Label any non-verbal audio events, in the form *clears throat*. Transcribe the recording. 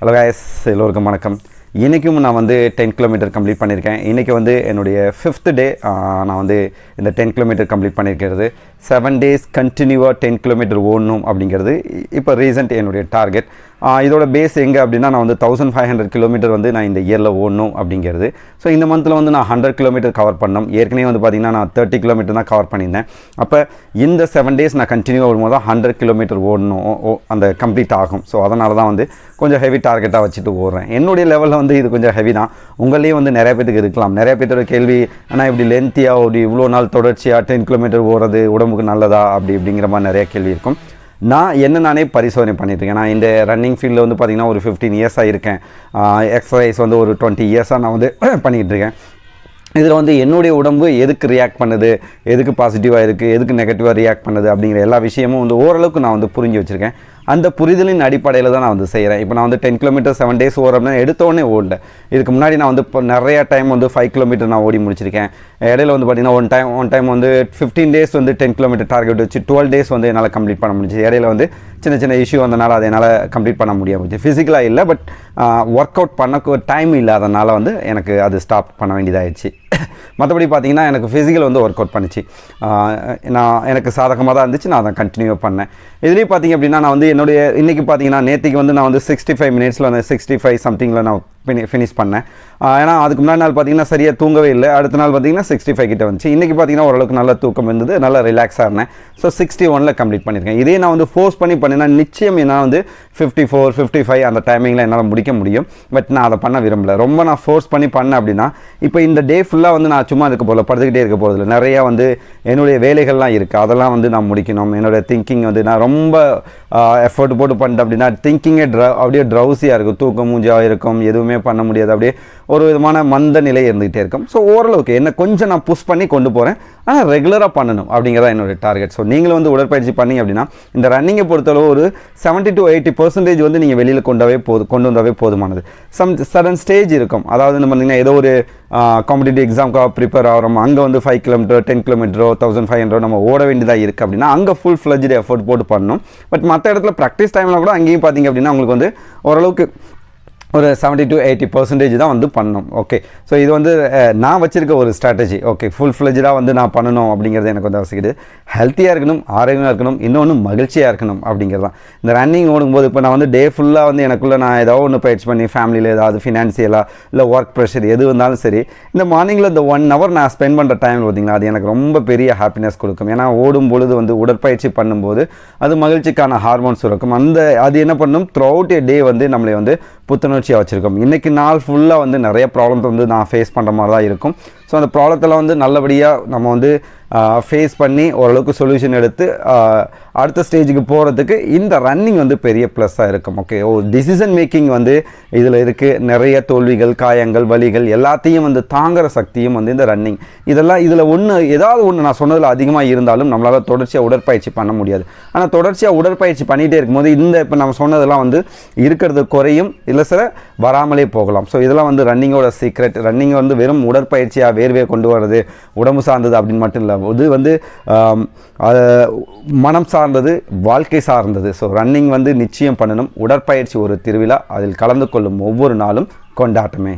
Hello guys. எல்லோருக்கும் வணக்கம். இன்றைக்கும் நான் வந்து டென் கிலோமீட்டர் கம்ப்ளீட் பண்ணியிருக்கேன். இன்றைக்கி வந்து என்னுடைய ஃபிஃப்த் டே நான் வந்து இந்த டென் கிலோமீட்டர் கம்ப்ளீட் பண்ணியிருக்கிறது. செவன் டேஸ் கண்டினியூவாக டென் கிலோமீட்டர் ஓடணும் அப்படிங்கிறது. இப்போ ரீசெண்ட் என்னுடைய டார்கெட் இதோட பேஸ் எங்கே அப்படின்னா நான் வந்து தௌசண்ட் ஃபைவ் ஹண்ட்ரட் கிலோமீட்டர் வந்து நான் இந்த இயரில் ஓடணும் அப்படிங்கிறது. ஸோ இந்த மந்தில் வந்து நான் ஹண்ட்ரட் கிலோமீட்டர் கவர் பண்ணோம். ஏற்கனவே வந்து பார்த்திங்கன்னா நான் தேர்ட்டி கிலோமீட்டர் தான் கவர் பண்ணியிருந்தேன். அப்போ இந்த செவன் டேஸ் நான் கண்டினியூ ஓடும்போது தான் ஹண்ட்ரட் கிலோமீட்டர் ஓடணும். ஓ- அந்த கம்ப்ளீட் ஆகும். ஸோ அதனால தான் வந்து கொஞ்சம் ஹெவி டார்கெட்டாக வச்சுட்டு ஓடுறேன். என்னுடைய லெவலில் வந்து இது கொஞ்சம் ஹெவி தான். உங்களையும் வந்து நிறைய பேத்துக்கு இருக்கலாம். நிறைய பேர்த்தோட கேள்வி ஆனால் இப்படி லென்த்தியாக ஒரு இவ்வளோ நாள் தொடர்ச்சியாக டென் கிலோமீட்டர் ஓடுறது உடம்புக்கு நல்லதா? அப்படி இப்படிங்கிற மாதிரி நிறைய கேள்வி இருக்கும். நான் என்ன நானே பரிசோதனை பண்ணிட்டுருக்கேன். நான் இந்த ரன்னிங் ஃபீல்டில் வந்து பார்த்திங்கன்னா ஒரு ஃபிஃப்டீன் இயர்ஸாக இருக்கேன் எக்ஸசைஸ் வந்து ஒரு டுவெண்ட்டி இயர்ஸாக நான் வந்து *clears throat* பண்ணிக்கிட்டு இருக்கேன் இதில் வந்து என்னுடைய உடம்பு எதுக்கு ரியாக்ட் பண்ணுது? எதுக்கு பாசிட்டிவாக இருக்குது எதுக்கு நெகட்டிவாக ரியாக்ட் பண்ணுது? அப்படிங்கிற எல்லா விஷயமும் வந்து ஓரளவுக்கு நான் வந்து புரிஞ்சு வச்சுருக்கேன். அந்த புரிதலின் அடிப்படையில் தான் நான் வந்து செய்கிறேன் இப்போ நான் வந்து டென் கிலோமீட்டர் செவன் டேஸ் ஓடுறேன் எடுத்தோடனே ஓடல. இதுக்கு முன்னாடி நான் வந்து இப்போ நிறைய டைம் வந்து ஃபைவ் கிலோமீட்டர் நான் ஓடி முடிச்சிருக்கேன். இடையில வந்து பார்த்தீங்கன்னா ஒன் டைம் ஒன் டைம் வந்து ஃபிஃப்டீன் டேஸ் வந்து டென் கிலோமீட்டர் டார்கெட் வச்சு டுவெல் டேஸ் வந்து என்னால் கம்ப்ளீட் பண்ண முடிஞ்சு இடையில வந்து சின்ன சின்ன இஷ்யூ வந்தனால அதை என்னால் கம்ப்ளீட் பண்ண முடியாமல் ஃபிசிக்கலாக இல்லை பட் ஒர்க் அவுட் பண்ண டைம் இல்லாதனால வந்து எனக்கு அது ஸ்டாப் பண்ண வேண்டியதாகிடுச்சு மற்றபடி பார்த்தீங்கன்னா எனக்கு ஃபிசிக்கல் வந்து ஒர்க் அவுட் பண்ணிச்சு நான் எனக்கு சாதகமாக தான் இருந்துச்சு. நான் அதை கண்டினியூ பண்ணேன். இதுலேயும் பார்த்தீங்க அப்படின்னா நான் வந்து என்னுடைய இன்றைக்கி பார்த்தீங்கன்னா நேற்றுக்கு வந்து நான் வந்து சிக்ஸ்டி ஃபைவ் மினிட்ஸில் வந்து சிக்ஸ்டி ஃபைவ் சம்திங்கில் நான் ஃபினிஷ் பண்ணேன். ஏன்னா அதுக்கு முன்னாடி நாள் பார்த்தீங்கன்னா சரியாக தூங்கவே இல்லை. அடுத்த நாள் பார்த்தீங்கன்னா சிக்ஸ்டி ஃபைவ் கிட்ட வந்துச்சு. இன்றைக்கி பார்த்தீங்கன்னா ஓரளவுக்கு நல்ல தூக்கம் இருந்தது. நல்லா ரிலாக்ஸாக இருந்தேன். ஸோ சிக்ஸ்டி ஒனில் கம்ப்ளீட் பண்ணியிருக்கேன் இதே நான் வந்து ஃபோர்ஸ் பண்ணி பண்ணினா நிச்சயம் என்னால் வந்து ஃபிஃப்டி ஃபோர் ஃபிஃப்டி ஃபைவ் அந்த டைமிங்கில் என்னால் முடிக்க முடியும். பட் நான் அதை பண்ண விரும்பல. ரொம்ப நான் ஃபோர்ஸ் பண்ணி பண்ணேன் அப்படின்னா இப்போ இந்த டே ஃபுல்லாக வந்து நான் சும்மா இருக்க போகல படுத்துக்கிட்டே இருக்க போகிறதில்ல நிறையா வந்து என்னுடைய வேலைகள்லாம் இருக்குது அதெல்லாம் வந்து நான் முடிக்கணும். என்னுடைய திங்கிங் வந்து நான் ரொம்ப எஃபர்ட் போட்டு பண்ணிட்டேன் அப்படின்னா திங்கிங்கே ட்ர அப்படியே ட்ரௌசியாக இருக்கும். தூக்கம் மூஞ்சாக இருக்கும். எதுவுமே பண்ண முடியாது. அப்படியே ஒரு விதமான மந்த நிலை இருந்துகிட்டே இருக்கும். ஸோ ஓரளவுக்கு என்ன கொஞ்சம் நான் புஷ் பண்ணி கொண்டு போகிறேன் ஆனால் ரெகுலராக பண்ணணும் அப்படிங்கிறதா என்னோட டார்கெட் ஸோ நீங்களும் வந்து உடற்பயிற்சி பண்ணி அப்படின்னா இந்த ரன்னிங்கை பொறுத்தளவு ஒரு செவன்ட்டி டு எயிட்டி பர்சன்டேஜ் வந்து நீங்கள் வெளியில் கொண்டவே போது கொண்டு வந்தாவே போதுமானது. சம் சடன் ஸ்டேஜ் இருக்கும். அதாவது வந்து பார்த்தீங்கன்னா ஏதோ ஒரு காம்படிட்டிவ் எக்ஸாம்க்காக ப்ரிப்பேர் ஆகிறோம். அங்கே வந்து ஃபைவ் கிலோமீட்டர் டென் கிலோமீட்டரோ தௌசண்ட் ஃபைவ் ஹண்ட்ரட் நம்ம ஓட வேண்டியதாக இருக்குது அப்படின்னா அங்கே ஃபுல் ஃப்ளஜ்டு எஃபோர்ட் போட்டு பண்ணணும். பட் மற்ற இடத்துல ப்ராக்டிஸ் டைமில் கூட அங்கேயும் பார்த்தீங்க அப்படின்னா உங்களுக்கு வந்து ஓரளவுக்கு ஒரு செவன்ட்டி டு எயிட்டி பர்சன்டேஜ் தான் வந்து பண்ணணும் ஓகே ஸோ இது வந்து நான் வச்சுருக்க ஒரு ஸ்ட்ராட்டஜி ஓகே ஃபுல் ஃப்ளெஜாக வந்து நான் பண்ணணும் அப்படிங்கிறது எனக்கு வந்து அவசியம் கிடையாது. ஹெல்த்தியாக இருக்கணும் ஆரோக்கியமாக இருக்கணும் இன்னொன்று மகிழ்ச்சியாக இருக்கணும் அப்படிங்கிறது தான். இந்த ரன்னிங் ஓடும்போது இப்போ நான் வந்து டே ஃபுல்லாக வந்து எனக்குள்ளே நான் ஏதோ ஒன்று பயிற்சி பண்ணி ஃபேமிலியில் ஏதாவது ஃபினான்சியலாக இல்லை ஒர்க் ப்ரெஷர் எது இருந்தாலும் சரி இந்த மார்னிங்கில் இந்த ஒன் ஹவர் நான் ஸ்பெண்ட் பண்ணுற டைம் பார்த்தீங்களா அது எனக்கு ரொம்ப பெரிய ஹாப்பினஸ் கொடுக்கும். ஏன்னா ஓடும் பொழுது வந்து உடற்பயிற்சி பண்ணும்போது அது மகிழ்ச்சிக்கான ஹார்மோன்ஸ் இருக்கும் அந்த அது என்ன பண்ணும்? த்ரூ அவுட் ஏ டே வந்து நம்மளை வந்து புத்துணர்ச்சி புத்துணர்ச்சியாக வச்சுருக்கோம். இன்றைக்கி நாள் ஃபுல்லாக வந்து நிறைய ப்ராப்ளம்ஸ் வந்து நான் ஃபேஸ் பண்ணுற மாதிரி தான் இருக்கும். ஸோ அந்த ப்ராப்ளத்தில் வந்து நல்லபடியாக நம்ம வந்து ஃபேஸ் பண்ணி ஓரளவுக்கு சொல்யூஷன் எடுத்து அடுத்த ஸ்டேஜுக்கு போகிறதுக்கு இந்த ரன்னிங் வந்து பெரிய ப்ளஸ்ஸாக இருக்கும். ஓகே ஓ டிசிஷன் மேக்கிங் வந்து இதில் இருக்குது நிறைய தோல்விகள் காயங்கள் வலிகள் எல்லாத்தையும் வந்து தாங்குற சக்தியும் வந்து இந்த ரன்னிங் இதெல்லாம் இதில் ஒன்று ஏதாவது ஒன்று நான் சொன்னதில் அதிகமாக இருந்தாலும் நம்மளால் தொடர்ச்சியாக உடற்பயிற்சி பண்ண முடியாது. ஆனால் தொடர்ச்சியாக உடற்பயிற்சி பண்ணிகிட்டே இருக்கும்போது இந்த இப்போ நம்ம சொன்னதெல்லாம் வந்து இருக்கிறது குறையும். இல்லை சில வராமலே போகலாம். ஸோ இதெல்லாம் வந்து ரன்னிங்கோட சீக்ரெட் ரன்னிங் வந்து வெறும் உடற்பயிற்சியாக வேர்வையை கொண்டு வர்றது உடம்பு சார்ந்தது அப்படின்னு மட்டும் இல்லை. இது வந்து மனம் சார்ந்தது வாழ்க்கை சார்ந்தது. ஸோ ரன்னிங் வந்து நிச்சயம் பண்ணணும். உடற்பயிற்சி ஒரு திருவிழா. அதில் கலந்து கொள்ளும் ஒவ்வொரு நாளும் கொண்டாட்டமே.